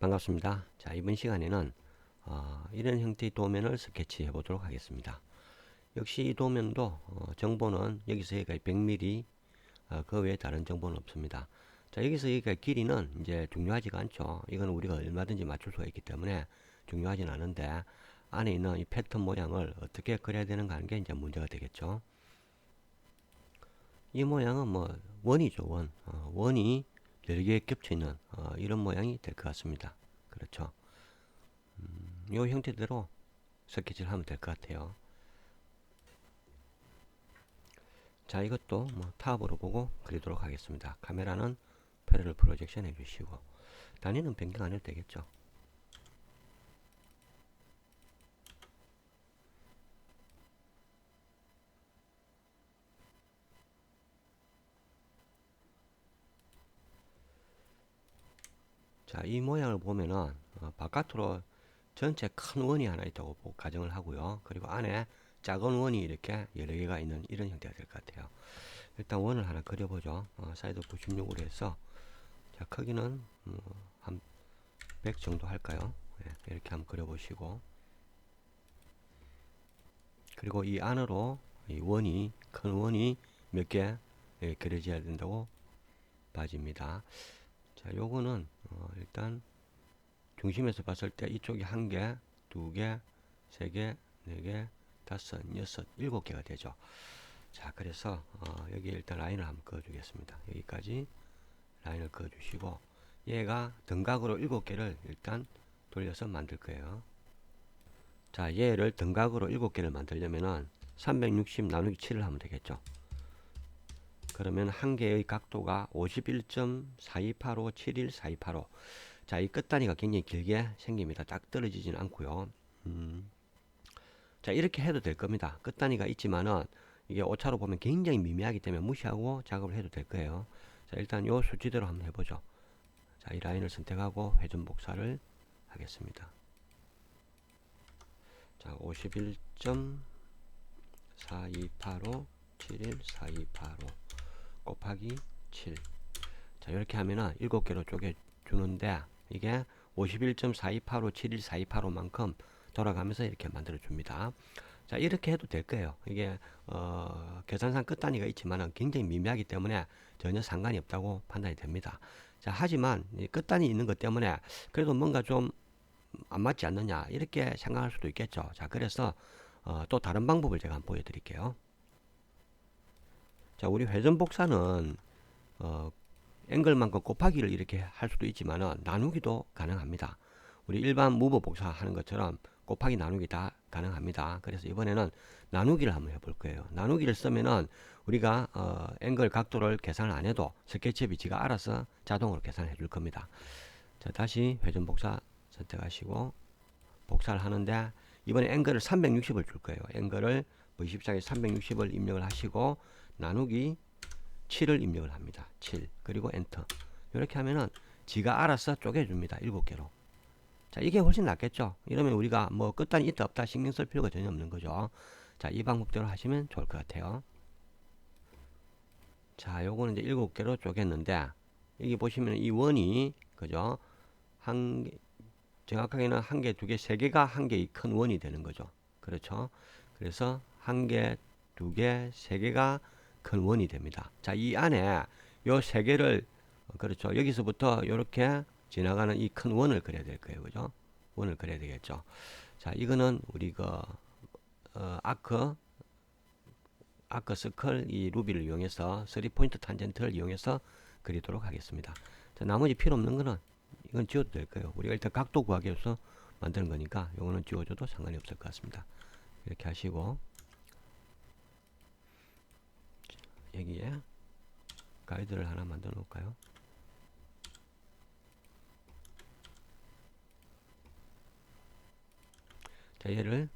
반갑습니다. 자, 이번 시간에는 어, 이런 형태의 도면을 스케치해 보도록 하겠습니다. 역시 이 도면도 어, 정보는 여기서 여기까지 100mm 어, 그 외에 다른 정보는 없습니다. 자, 여기서 여기까지 길이는 이제 중요하지가 않죠. 이건 우리가 얼마든지 맞출 수가 있기 때문에 중요하진 않은데 안에 있는 이 패턴 모양을 어떻게 그려야 되는가 하는 게 이제 문제가 되겠죠. 이 모양은 뭐 원이죠, 원. 어, 원이 여러 개 겹쳐 있는 어, 이런 모양이 될 것 같습니다. 그렇죠. 음, 이 형태대로 스케치를 하면 될 것 같아요. 자, 이것도 뭐 탑으로 보고 그리도록 하겠습니다. 카메라는 패러를 프로젝션 해주시고 단위는 변경 안 해도 되겠죠. 자, 이 모양을 보면은 어, 바깥으로 전체 큰 원이 하나 있다고 보- 가정을 하고요. 그리고 안에 작은 원이 이렇게 여러 개가 있는 이런 형태가 될 것 같아요. 일단 원을 하나 그려보죠. 어, 사이드 96으로 해서 자, 크기는 음, 한100 정도 할까요? 네, 이렇게 한번 그려보시고 그리고 이 안으로 이 원이 큰 원이 몇개 예, 그려져야 된다고 봐집니다. 자, 요거는 어, 일단 중심에서 봤을 때 이쪽이 한 개, 두 개, 세 개, 네 개, 다섯, 여섯, 일곱 개가 되죠. 자, 그래서 어, 여기 일단 라인을 한번 그어주겠습니다. 여기까지 라인을 그어주시고 얘가 등각으로 일곱 개를 일단 돌려서 만들 거예요. 자, 얘를 등각으로 일곱 개를 만들려면은 360 나누기 7을 하면 되겠죠. 그러면 한 개의 각도가 51.4285714285 자, 이 끝단위가 굉장히 길게 생깁니다. 딱 떨어지진 않고요. 음. 자, 이렇게 해도 될 겁니다. 끝단위가 있지만은 이게 오차로 보면 굉장히 미미하기 때문에 무시하고 작업을 해도 될 거예요. 자, 일단 요 수치대로 한번 해보죠. 자, 이 라인을 선택하고 회전 복사를 하겠습니다. 자, 51.4285 714285 곱하기 7. 자, 이렇게 하면은 7개로 쪼개 주는데 이게 51.4285714285만큼 돌아가면서 이렇게 만들어 줍니다. 자, 이렇게 해도 될 거예요. 이게 어, 계산상 끝단위가 있지만은 굉장히 미미하기 때문에 전혀 상관이 없다고 판단이 됩니다. 자, 하지만 이 끝단위 있는 것 때문에 그래도 뭔가 좀 안 맞지 않느냐 이렇게 생각할 수도 있겠죠. 자, 그래서 어, 또 다른 방법을 제가 한번 보여드릴게요. 자, 우리 회전 복사는 어, 앵글만큼 곱하기를 이렇게 할 수도 있지만 나누기도 가능합니다. 우리 일반 무브 복사하는 것처럼 곱하기 나누기 다 가능합니다. 그래서 이번에는 나누기를 한번 해볼 거예요. 나누기를 쓰면은 우리가 어, 앵글 각도를 계산을 안 해도 스케치업이 지가 알아서 자동으로 계산해 줄 겁니다. 자, 다시 회전 복사 선택하시고 복사를 하는데 이번에 앵글을 360을 줄 거예요. 앵글을 V14에 360을 입력을 하시고 나누기 7을 입력을 합니다. 7 그리고 엔터 이렇게 하면은 지가 알아서 쪼개줍니다. 7개로 자 이게 훨씬 낫겠죠. 이러면 우리가 뭐 끝단이 있다 없다 신경 쓸 필요가 전혀 없는 거죠. 자 이 방법대로 하시면 좋을 것 같아요. 자 요거는 이제 7개로 쪼갰는데 여기 보시면 이 원이 그죠 한 개, 정확하게는 한 개, 두 개, 세 개가 한 개의 큰 원이 되는 거죠. 그렇죠. 그래서 한 개, 두 개, 세 개가 큰 원이 됩니다. 자, 이 안에 요 세 개를 그렇죠. 여기서부터 이렇게 지나가는 이 큰 원을 그려야 될 거예요. 그죠? 원을 그려야 되겠죠. 자, 이거는 우리 그 어, 아크 아크 서클 이 루비를 이용해서 3포인트 탄젠트를 이용해서 그리도록 하겠습니다. 자, 나머지 필요 없는 거는 이건 지워도 될 거예요. 우리가 일단 각도 구하기 위해서 만드는 거니까 이거는 지워줘도 상관이 없을 것 같습니다. 이렇게 하시고 여기에 가이드를 하나 만들어 놓을까요? 자, 얘를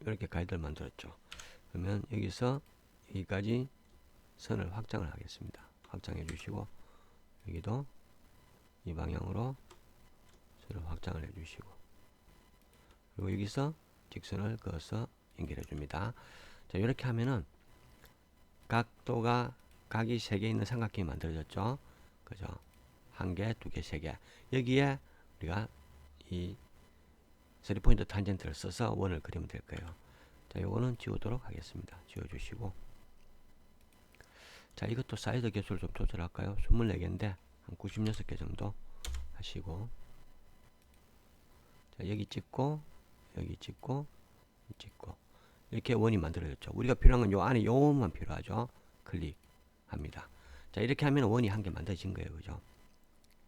이렇게 가이드를 만들었죠. 그러면 여기서 여기까지 선을 확장을 하겠습니다. 확장해 주시고 여기도 이 방향으로 선을 확장을 해 주시고 그리고 여기서 직선을 그어서 연결해 줍니다. 자, 이렇게 하면은 각도가 각이 세 개 있는 삼각형이 만들어졌죠. 그죠? 한 개, 두 개, 세 개. 여기에 우리가 이 3포인트 탄젠트를 써서 원을 그리면 될 거예요. 자, 요거는 지우도록 하겠습니다. 지워주시고. 자, 이것도 사이즈 개수를 좀 조절할까요? 24개인데, 한 96개 정도 하시고. 자, 여기 찍고, 여기 찍고, 찍고. 이렇게 원이 만들어졌죠. 우리가 필요한 건 요 안에 요만 필요하죠. 클릭합니다. 자, 이렇게 하면 원이 한 개 만들어진 거예요. 그죠?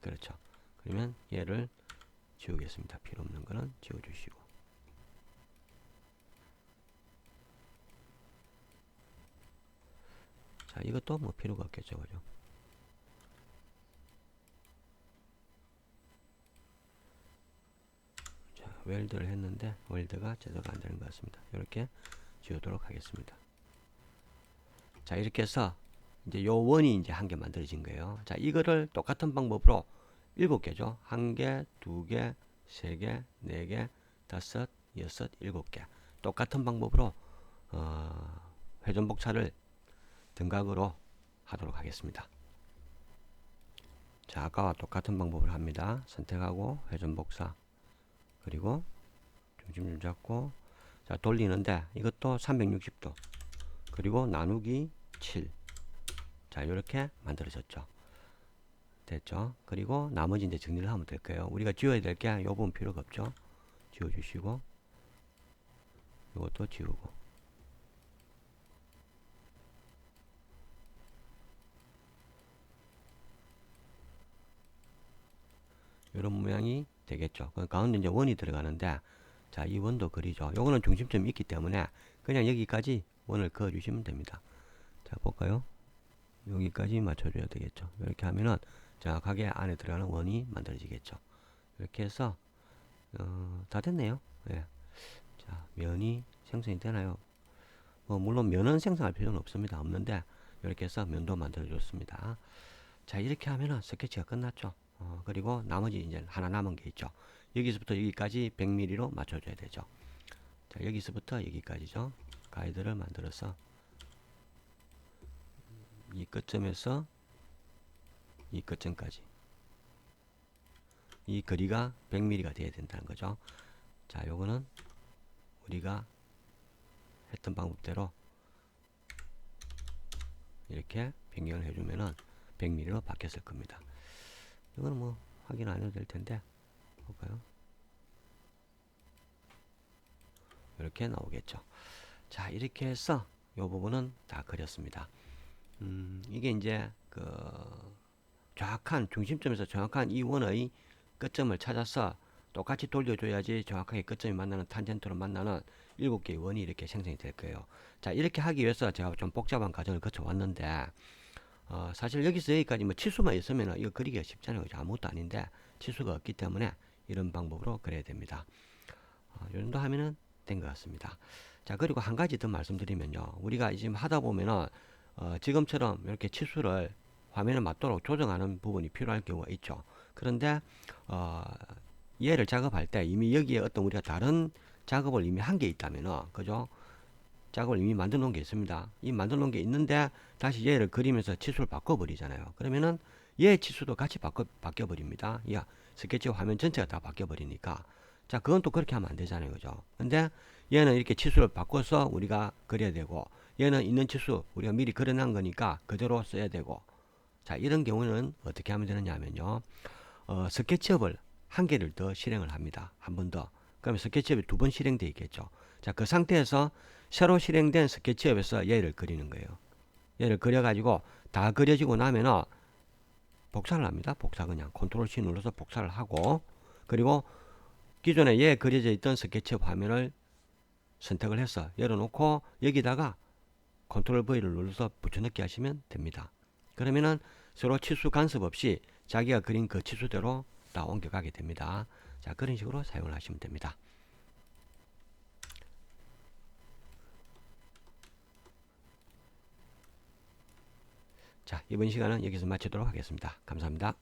그렇죠. 그러면 얘를 지우겠습니다. 필요 없는 거는 지워주시고. 자, 이것도 뭐 필요가 없겠죠. 그죠? 자, 웰드를 했는데 웰드가 제대로 안 되는 것 같습니다. 이렇게 지우도록 하겠습니다. 자, 이렇게 해서 이제 요 원이 이제 한 개 만들어진 거예요. 자, 이거를 똑같은 방법으로 일곱 개죠. 한 개, 두 개, 세 개, 네 개, 다섯, 여섯, 일곱 개. 똑같은 방법으로 어, 회전 복사를 등각으로 하도록 하겠습니다. 자, 아까와 똑같은 방법을 합니다. 선택하고 회전 복사 그리고 중심 좀 잡고 자, 돌리는데 이것도 360도 그리고 나누기 7 자, 이렇게 만들어졌죠. 됐죠. 그리고 나머지 이제 정리를 하면 될 거예요. 우리가 지워야 될 게 요 부분 필요가 없죠. 지워주시고 이것도 지우고 이런 모양이 되겠죠. 그 가운데 이제 원이 들어가는데 자, 이 원도 그리죠. 요거는 중심점이 있기 때문에 그냥 여기까지 원을 그어 주시면 됩니다. 자, 볼까요? 여기까지 맞춰 줘야 되겠죠. 이렇게 하면은 정확하게 안에 들어가는 원이 만들어지겠죠. 이렇게 해서 어, 다 됐네요. 예. 자, 면이 생성이 되나요? 뭐 물론 면은 생성할 필요는 없습니다. 없는데 이렇게 해서 면도 만들어 줬습니다. 자, 이렇게 하면은 스케치가 끝났죠. 어, 그리고 나머지 이제 하나 남은 게 있죠. 여기서부터 여기까지 100mm로 맞춰줘야 되죠. 자, 여기서부터 여기까지죠. 가이드를 만들어서 이 끝점에서 이 끝점까지 이 거리가 100mm가 돼야 된다는 거죠. 자, 요거는 우리가 했던 방법대로 이렇게 변경을 해주면은 100mm로 바뀌었을 겁니다. 이거는 뭐 확인 안 해도 될 텐데 볼까요? 이렇게 나오겠죠. 자, 이렇게 해서 이 부분은 다 그렸습니다. 음, 이게 이제 그 정확한 중심점에서 정확한 이 원의 끝점을 찾아서 똑같이 돌려줘야지 정확하게 끝점이 만나는 탄젠트로 만나는 일곱 개의 원이 이렇게 생성이 될 거예요. 자, 이렇게 하기 위해서 제가 좀 복잡한 과정을 거쳐 왔는데, 어, 사실 여기서 여기까지 뭐 치수만 있으면 이거 그리기가 쉽잖아요. 아무것도 아닌데, 치수가 없기 때문에 이런 방법으로 그려야 됩니다. 어, 이 정도 하면은 된 것 같습니다. 자, 그리고 한 가지 더 말씀드리면요. 우리가 지금 하다 보면은, 어, 지금처럼 이렇게 치수를 화면에 맞도록 조정하는 부분이 필요할 경우가 있죠. 그런데, 어, 얘를 작업할 때 이미 여기에 어떤 우리가 다른 작업을 이미 한 게 있다면은, 그죠? 작업을 이미 만들어 놓은 게 있습니다. 이 만들어 놓은 게 있는데, 다시 얘를 그리면서 치수를 바꿔버리잖아요. 그러면은, 얘 치수도 같이 바꿔, 바뀌어버립니다. 야, 스케치 화면 전체가 다 바뀌어버리니까. 자, 그건 또 그렇게 하면 안 되잖아요. 그죠? 근데 얘는 이렇게 치수를 바꿔서 우리가 그려야 되고, 얘는 있는 치수 우리가 미리 그려놓은 거니까 그대로 써야 되고, 자, 이런 경우는 어떻게 하면 되느냐 하면요. 어, 스케치업을 한 개를 더 실행을 합니다. 한 번 더. 그러면 스케치업이 두 번 실행되어 있겠죠. 자, 그 상태에서 새로 실행된 스케치업에서 얘를 그리는 거예요. 얘를 그려가지고 다 그려지고 나면은 복사를 합니다. 복사 그냥 컨트롤 C 눌러서 복사를 하고 그리고 기존에 얘 그려져 있던 스케치업 화면을 선택을 해서 열어놓고 여기다가 컨트롤 V를 눌러서 붙여넣기 하시면 됩니다. 그러면은 서로 치수 간섭 없이 자기가 그린 그 치수대로 다 옮겨가게 됩니다. 자, 그런 식으로 사용을 하시면 됩니다. 자, 이번 시간은 여기서 마치도록 하겠습니다. 감사합니다.